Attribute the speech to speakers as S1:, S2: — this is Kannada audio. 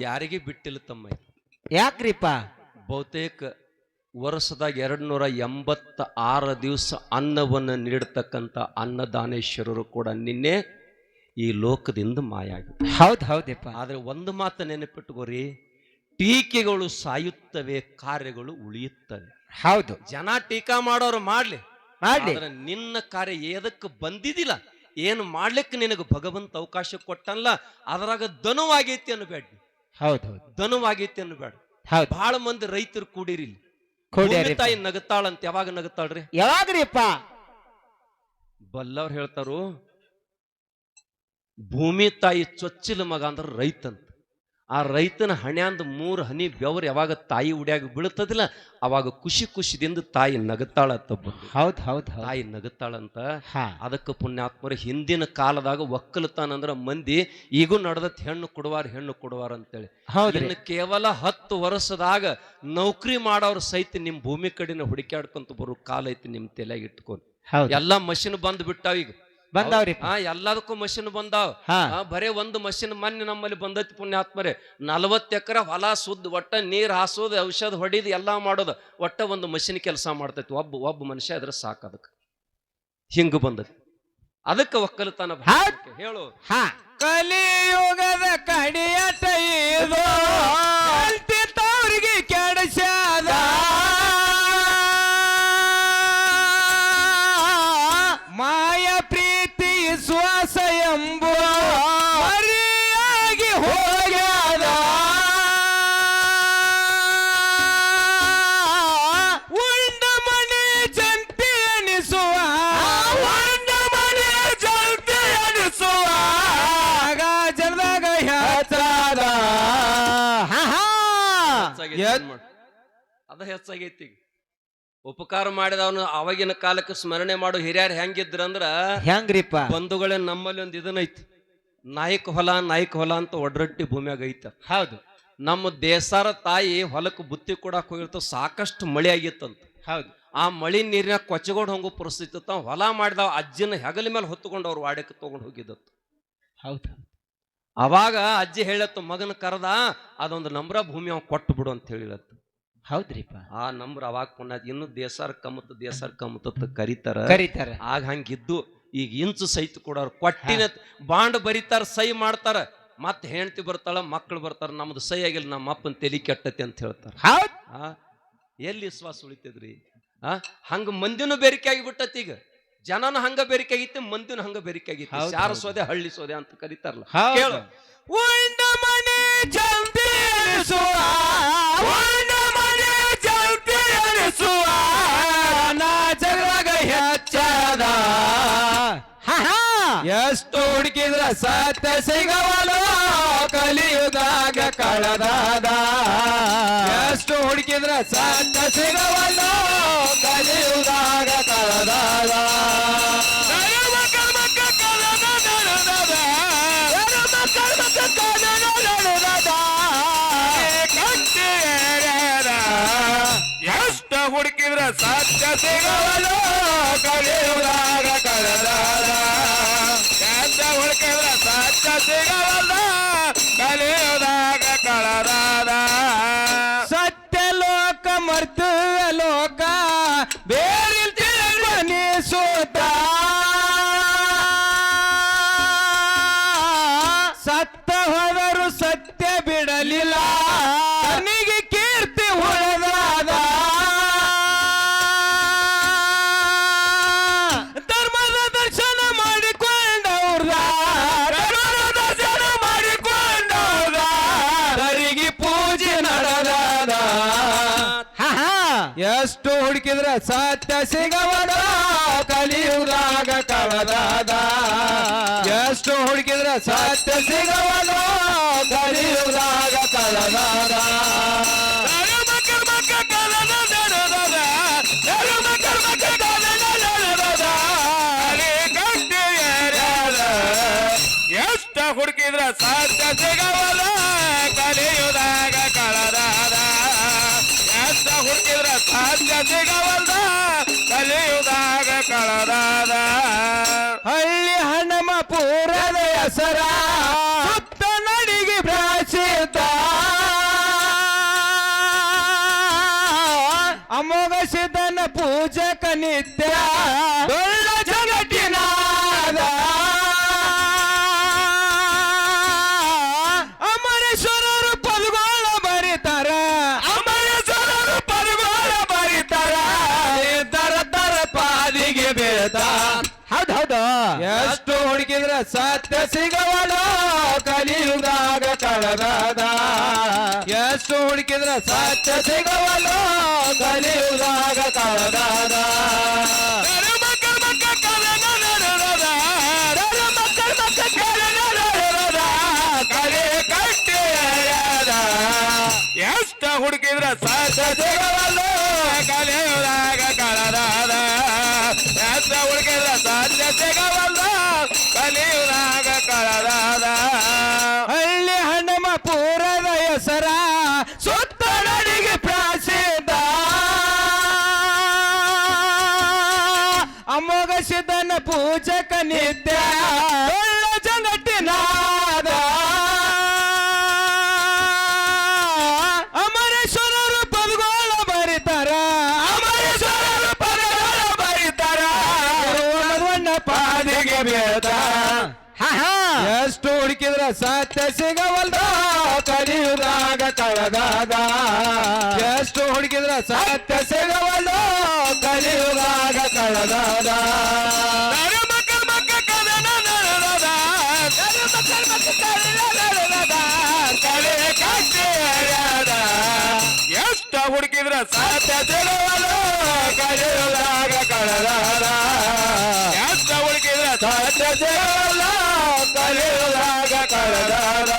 S1: ಯಾರಿಗೆ ಬಿಟ್ಟಿಲ್ಲ ತಮ್ಮ ಇದು.
S2: ಯಾಕ್ರಿಪ್ಪ?
S1: ಬಹುತೇಕ ವರ್ಷದಾಗ ಎರಡು ನೂರ ಎಂಬತ್ತ ಆರು ದಿವಸ ಅನ್ನವನ್ನು ನೀಡತಕ್ಕಂಥ ಅನ್ನದಾನೇಶ್ವರರು ಕೂಡ ನಿನ್ನೆ ಈ ಲೋಕದಿಂದ ಮಾಯ ಹೌದು
S2: ಹೌದ್ ಹೌದಪ್ಪ
S1: ಆದರೆ ಒಂದು ಮಾತು ನೆನಪಿಟ್ಟುಕೋರಿ ಟೀಕೆಗಳು ಸಾಯುತ್ತವೆ ಕಾರ್ಯಗಳು ಉಳಿಯುತ್ತವೆ.
S2: ಹೌದು.
S1: ಜನ ಟೀಕಾ ಮಾಡೋರು ಮಾಡ್ಲಿ.
S2: ಮಾಡ್ಲಿ.
S1: ಆದ್ರೆ ನಿನ್ನ ಕಾರ್ಯ ಏದಕ್ಕೆ ಬಂದಿದಿಲ್ಲ ಏನು ಮಾಡ್ಲಿಕ್ಕೆ ನಿನಗೆ ಭಗವಂತ ಅವಕಾಶ ಕೊಟ್ಟಲ್ಲ ಅದರಾಗ ದನುವಾಗೈತಿ ಅನ್ಬೇಡ
S2: ಹೌದ್ ಹೌದು.
S1: ದನುವಾಗೈತಿ ಅನ್ಬೇಡ
S2: ಹೌದು.
S1: ಬಹಳ ಮಂದಿ ರೈತರು ಕೂಡಿರಿ.
S2: ಕೊಡ್ಯಾರಿ
S1: ತಾಯಿ ನಗತಾಳಂತ ಯಾವಾಗ ನಗತಾಳ್ರಿ?
S2: ಯಾವಾಗ್ರಿಪ್ಪ?
S1: ಬಲ್ಲವ್ರು ಹೇಳ್ತಾರು ಭೂಮಿ ತಾಯಿ ಚೊಚ್ಚಿಲ ಮಗ ಅಂದ್ರ ರೈತಂತ. ಆ ರೈತನ ಹಣ್ಯಾಂದ ಮೂರು ಹನಿ ಬೆವರು ಯಾವಾಗ ತಾಯಿ ಉಡ್ಯಾಗ ಬೀಳ್ತದಿಲ್ಲ ಅವಾಗ ಖುಷಿ ಖುಷಿದಿಂದ ತಾಯಿ ನಗತಾಳಂತ ತಬ್ಬ
S2: ಹೌದು ಹೌದು
S1: ತಾಯಿ ನಗತಾಳಂತ ಅದಕ್ಕೆ ಪುಣ್ಯಾತ್ಮರು ಹಿಂದಿನ ಕಾಲದಾಗ ಒಕ್ಕಲತಾನ ಅಂದ್ರ ಮಂದಿ ಈಗೂ ನಡೆದತ್ ಹೆಣ್ಣು ಕೊಡುವಾರ ಹೆಣ್ಣು ಕೊಡುವಾರ ಅಂತೇಳಿ.
S2: ಹೌದು
S1: ಇನ್ನು ಕೇವಲ ಹತ್ತು ವರ್ಷದಾಗ ನೌಕರಿ ಮಾಡೋರು ಸಹಿತ ನಿಮ್ ಭೂಮಿ ಕಡೆನ ಹುಡುಕ್ಯಾಡ್ಕೊಂತ ಬರೋ ಕಾಲ ಐತಿ ನಿಮ್ ತಲೆಯಾಗ ಇಟ್ಕೊಂಡು. ಎಲ್ಲಾ ಮಷಿನ್ ಬಂದ್ ಬಿಟ್ಟಾವ ಈಗ.
S2: ಬಂದಾವ್ರಿಪ್ಪ
S1: ಹಾ ಎಲ್ಲದಕ್ಕೂ ಮಷಿನ್ ಬಂದಾವ.
S2: ಹಾ.
S1: ಬರೇ ಒಂದು ಮಷಿನ್ ಮೊನ್ನೆ ನಮ್ಮಲ್ಲಿ ಬಂದೈತಿ ಪುಣ್ಯಾತ್ಮರೇ. ನಲವತ್ತು ಎಕರೆ ಹೊಲ ಸುದ್ದ ಒಟ್ಟ ನೀರ್ ಹಾಸೋದು ಔಷಧ ಹೊಡಿದು ಎಲ್ಲಾ ಮಾಡೋದು ಒಟ್ಟ ಒಂದು ಮಷಿನ್ ಕೆಲಸ ಮಾಡ್ತೈತಿ. ಒಬ್ಬ ಒಬ್ಬ ಮನುಷ್ಯ ಅದ್ರ ಸಾಕು ಅದಕ್ಕೆ. ಹಿಂಗ ಬಂದೈತಿ ಅದಕ್ಕೆ ಒಕ್ಕಲತನ. ಹೇಳು.
S2: ಹಾ. ಕಲಿಯುಗದ ಕಡಿಯ ಇದು ಹಾ
S1: ಅದ ಹೆಚ್ಚಾಗೈತಿ ಈಗ. ಉಪಕಾರ ಮಾಡಿದವನು ಅವಾಗಿನ ಕಾಲಕ್ಕೆ ಸ್ಮರಣೆ ಮಾಡೋ ಹಿರಿಯರು ಹೆಂಗಿದ್ರಂದ್ರ
S2: ಹೆಂಗ್ರಿಪ್ಪ?
S1: ಬಂಧುಗಳೇ ನಮ್ಮಲ್ಲಿ ಒಂದು ಇದನ್ನೈತಿ ನಾಯಕ ಹೊಲ ನಾಯಕ ಹೊಲ ಅಂತ ಒಡ್ರಟ್ಟಿ ಭೂಮಿಯಾಗ ಐತ.
S2: ಹೌದು.
S1: ನಮ್ಮ ದೇಸಾರ ತಾಯಿ ಹೊಲಕ್ಕೆ ಬುತ್ತಿ ಕೊಡಕ್ ಹೋಗಿರ್ತ ಸಾಕಷ್ಟು ಮಳೆ ಆಗಿತ್ತಂತ.
S2: ಹೌದು.
S1: ಆ ಮಳಿ ನೀರಿನ ಕೊಚ್ಚಗೊಂಡು ಹೋಗೋ ಪರಿಸ್ಥಿತಿ ಹೊಲ ಮಾಡಿದ ಅಜ್ಜಿನ ಹೆಗಲ ಮೇಲೆ ಹೊತ್ತುಕೊಂಡು ಅವ್ರು ವಾಡಕ್ಕೆ ತಗೊಂಡು ಹೋಗಿದ್ದತ್ತು.
S2: ಹೌದು.
S1: ಅವಾಗ ಅಜ್ಜಿ ಹೇಳತ್ತು ಮಗನ ಕರೆದ ಅದೊಂದು ನಂಬ್ರ ಭೂಮಿ ಅವ್ ಕೊಟ್ಟು ಬಿಡು ಅಂತ ಹೇಳಿರತ್ತು
S2: ಹೌದ್ರಿಪ್ಪ.
S1: ಆ ನಂಬ್ರ ಅವಾಗ ಪುಣ್ಯ ಇನ್ನು ದೇಸರ್ ಕಮತ್ ದೇಸರ್ ಕಮ್ಮತ್ತ ಕರೀತಾರ.
S2: ಕರೀತಾರ.
S1: ಆಗ ಹಂಗಿದ್ದು ಈಗ ಇಂಚು ಸಹಿತ ಕೊಡೋರು ಕೊಟ್ಟಿನ ಬಾಂಡ್ ಬರೀತಾರ ಸಹಿ ಮಾಡ್ತಾರ. ಮತ್ತೆ ಹೆಂಡತಿ ಬರ್ತಾಳ ಮಕ್ಕಳು ಬರ್ತಾರ ನಮ್ದು ಸಹಿ ಆಗಿಲ್ಲ ನಮ್ಮ ಅಪ್ಪನ ತೆಲಿ ಕೆಟ್ಟತಿ ಅಂತ ಹೇಳ್ತಾರ. ಎಲ್ಲಿ ವಿಶ್ವಾಸ ಉಳಿತದ್ರಿ? ಆ ಹಂಗ ಮಂದಿನೂ ಬೇರಿಕೆ ಆಗಿಬಿಟ್ಟತಿ ಈಗ. ಜನನು ಹಂಗ ಬೇರಿಕೆ ಆಗಿತ್ತು ಮಂದಿನ ಹಂಗ ಬೇರಿಕೆ ಆಗಿತ್ತು
S2: ಸಾರಸೋದೆ
S1: ಸೋದೆ ಹಳ್ಳಿ ಸೋದೆ ಅಂತ ಕರೀತಾರಲ್ಲ. ಕೇಳು.
S2: ಉಂಡ ಮನೆ ಜಲ್ದಿ ಎಷ್ಟು ಹುಡುಕಿದ್ರ ಸತ್ಯ ಸಿಗವಲ್ಲ. ಕಲಿಯುದಾಗ ಕಳದಾದ. ಎಷ್ಟು ಹುಡುಕಿದ್ರ ಸತ್ಯ ಸಿಗವಲ್ಲ. ಕಲಿಯುದಾಗ ಕಳದಾದ.
S3: ಎಷ್ಟ ಹುಡುಕಿದ್ರ ಸತ್ಯ ಸಿಗವಲ್ಲ. ಕಲಿಯುವಾಗ ಕಳೆದಾದ. ಎಷ್ಟ ಹುಡುಕಿದ್ರ ಸತ್ಯ ಸಿಗವಲ್ಲ. ಕಲಿಯುವಾಗ ಕಳೆದಾದ.
S2: ಸತ್ಯ ಲೋಕ ಮರ್ತ ಲೋಕ, ಬೇರೆ ಸೋತ. ಸತ್ತ ಹೋದರು ಸತ್ಯ ಬಿಡಲಿಲ್ಲ. ಎಷ್ಟು ಹುಡುಕಿದ್ರ ಸತ್ಯ ಸಿಗವಡ ಕಲಿಯುವಾಗ ಕಳೆದಾದ ಎಷ್ಟು ಹುಡುಕಿದ್ರ ಸತ್ಯ ಸಿಗವಡ ಕಲಿಯುವಾಗ ಕಳೆದಾದ
S3: ಧರ್ಮ ಕರ್ಮಕ್ಕ ಕಲನ ನಡೆದದ. ಧರ್ಮ ಕರ್ಮಕ್ಕ ಕಲನ ನಡೆದದ. ಅರೆ ಗಟ್ಟಿ ಏರ್ಯಾದ. ಎಷ್ಟ ಹುಡುಕಿದ್ರ ಸತ್ಯ ಸಿಗವಲ್ಲ ಕಲಿಯುದಾಗ ಕಳದಾದ ಸಿಕ್ಕಿದ್ರ ಸಾಧ್ಯ ಸಿಗವಲ್ದ ಕಲಿಯುದಾಗ ಕಳದಾದ.
S2: ಹಳ್ಳಿ ಹಣಮ ಪೂರದ ಹೆಸರ, ಸುತ್ತ ನಡಿಗೆ ಪ್ರಾಚಿತ ಅಮೋಘ ಸಿದ್ಧನ
S3: ಪೂಜಕ ನಿತ್ಯ
S2: ಎಷ್ಟು ಹುಡುಕಿದ್ರ ಸತ್ಯ ಸಿಗವಲ್ಲ ಕಲಿಯುಗದಾಗ ಕಳೆದಾದ ಎಷ್ಟು ಹುಡುಕಿದ್ರ ಸತ್ಯ ಸಿಗವಲ್ಲ ಕಲಿಯುಗದಾಗ ಕಳೆದಾದ
S3: ಮಕ್ಕಳ ಮಕ್ಕ ಕಲನ ನಡೆದ ಮಕ್ಕಳ ಮಕ್ಕ ಕಲನ ನಡೆದ ಕಲೆ ಕಟ್ಟಿಯದ. ಎಷ್ಟ ಹುಡುಕಿದ್ರ ಸಾಧ್ಯ ಸಿಗವಲ್ಲ, ಕಲಿಯುವಾಗ ಕಳದಾದ ಎಷ್ಟ ಹುಡುಕಿದ್ರ ಸಾಧ್ಯ ಕಲಿಯುನಾಗ ಕಳದಾದ.
S2: ಹಳ್ಳಿ ಹಣ್ಣಮ ಪೂರದ ಹೆಸರ ಸುತ್ತ ನಡಿಗೆ ಪ್ರಾಸಿದ್ದ ಅಮೋಘ ಸಿದ್ಧನ ಪೂಜಕ ನಿತ್ಯ. ಪಾದಿಗೆ ಬೀಳ್ತ
S3: ಹಾ ಹಾ.
S2: ಎಷ್ಟು ಹುಡುಕಿದ್ರ ಸತ್ಯ ಸಿಗವಲ್ದ. ಕಲಿಯುದಾಗ ಕಳೆದಾಗ ಎಷ್ಟು ಹುಡುಕಿದ್ರ ಸತ್ಯ ಸಿಗವಲ್ದ. ಕಲಿಯುದಾಗ ಕಳೆದಾಗ
S3: ಮಕ್ಕಳ ಮಕ್ಕ ಕದನ ನಡೆದ ಮಕ್ಕಳ ಮಕ್ಕ ಕದನ ನಡೆದ ಕಲೆ ಕಟ್ಟಿಯದ ಎಷ್ಟ ಹುಡುಕಿದ್ರ ಸಾಧ್ಯ ಸಿಗವಲ್ಲ ಕಲಿಯುವಾಗ ಕಳೆದಾದ. ಎಷ್ಟ ಹುಡುಕಿದ್ರ ಸಾಧ್ಯ ಸಿಗವಲ್ಲ ಕಲಿಯುವಾಗ ಕಳೆದಾದ